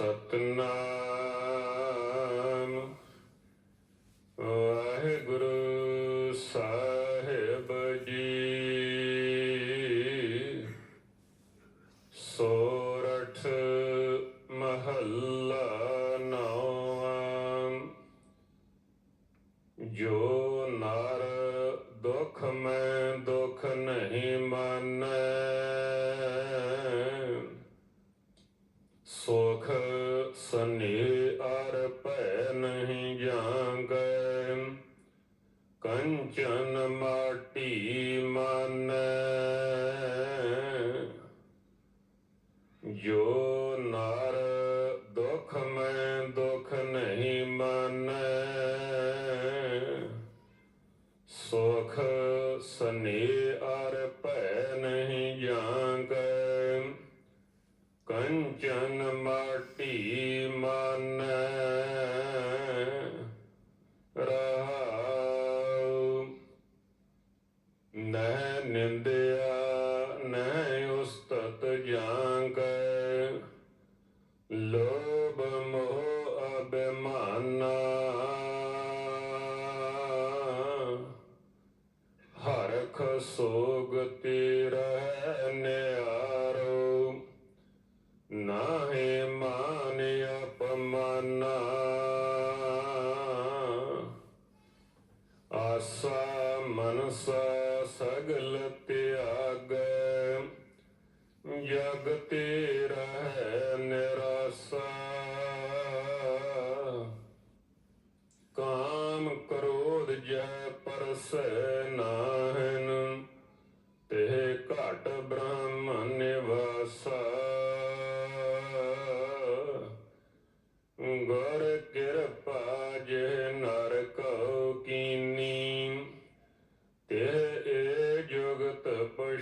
ਸਤਨਾਮ। ਵਾਹਿਗੁਰੂ ਸਾਹਿਬ ਜੀ। ਸੋਰਠ ਮਹੱਲਾ ਨੌਵਾਂ ਜੋ ਨਰ ਦੁਖ ਮੈਂ ਦੁਖ ਨਹੀਂ ਮਾਨੈ ਜਾਂਗੈ ਕੰਚਨ ਮਾਟੀ ਮਾਨੈ। ਜੋ ਨਰ ਦੁਖ ਮੈਂ ਦੁਖ ਨਹੀਂ ਮਾਨੈ, ਸੁਖ ਸਨੇ ਅਰ ਭੈ ਨਹੀਂ ਜਾਂਗੈ ਕੰਚਨ ਮਾਟੀ ਮਾਨੈ ਰਹਾਉ ਨਹਿ ਨਿੰਦਿਆ ਨਹਿ ਉਸਤਤ ਜਾਂਕੈ ਲੋਭ ਮੋਹ ਅਭਿਮਾਨਾ। ਹਰਖ ਸੋਗ ਤੇਰਾ ਸਗਲ ਤਿਆਗ। ਜਗ ਤੇਰਾ ਹੈ ਨਿਰਾਸਾ। ਕਾਮ ਕ੍ਰੋਧ ਜੈ ਪਰਸੈ ਨਾਹਨ, ਤੇ ਘਟ ਬ੍ਰਹਮ ਨਿਵਾਸਾ। ਗੁਰ ਕਿਰਪਾ ਜੇ ਨਰ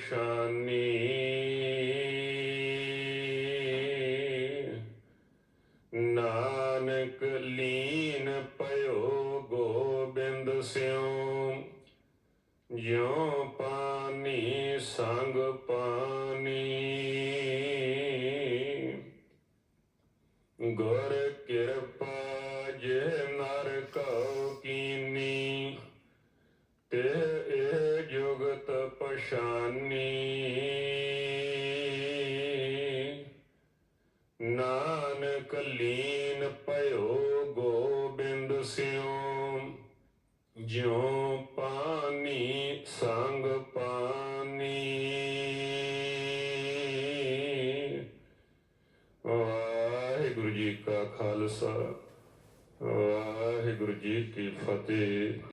ਪਛਾਨੀ ਨਾਨਕ ਲੀਨ ਪਇਓ ਗੋਬਿੰਦ ਸਿਉ। ਜਿਉ ਪਾਣੀ ਸੰਗ ਪਾਣੀ ਗੁਰ ਕਿਰਪਾ ਜੇ ਨਰ ਕਉ। ਨਾਨਕ ਲੀਨ ਪਇਓ ਗੋਬਿੰਦ ਸਿਉ। ਜਿਉ ਪਾਨੀ ਸੰਗ ਪਾਣੀ ਵਾਹਿਗੁਰੂ ਜੀ ਕਾ ਖਾਲਸਾ, ਵਾਹਿਗੁਰੂ ਜੀ ਕੀ ਫਤਿਹ।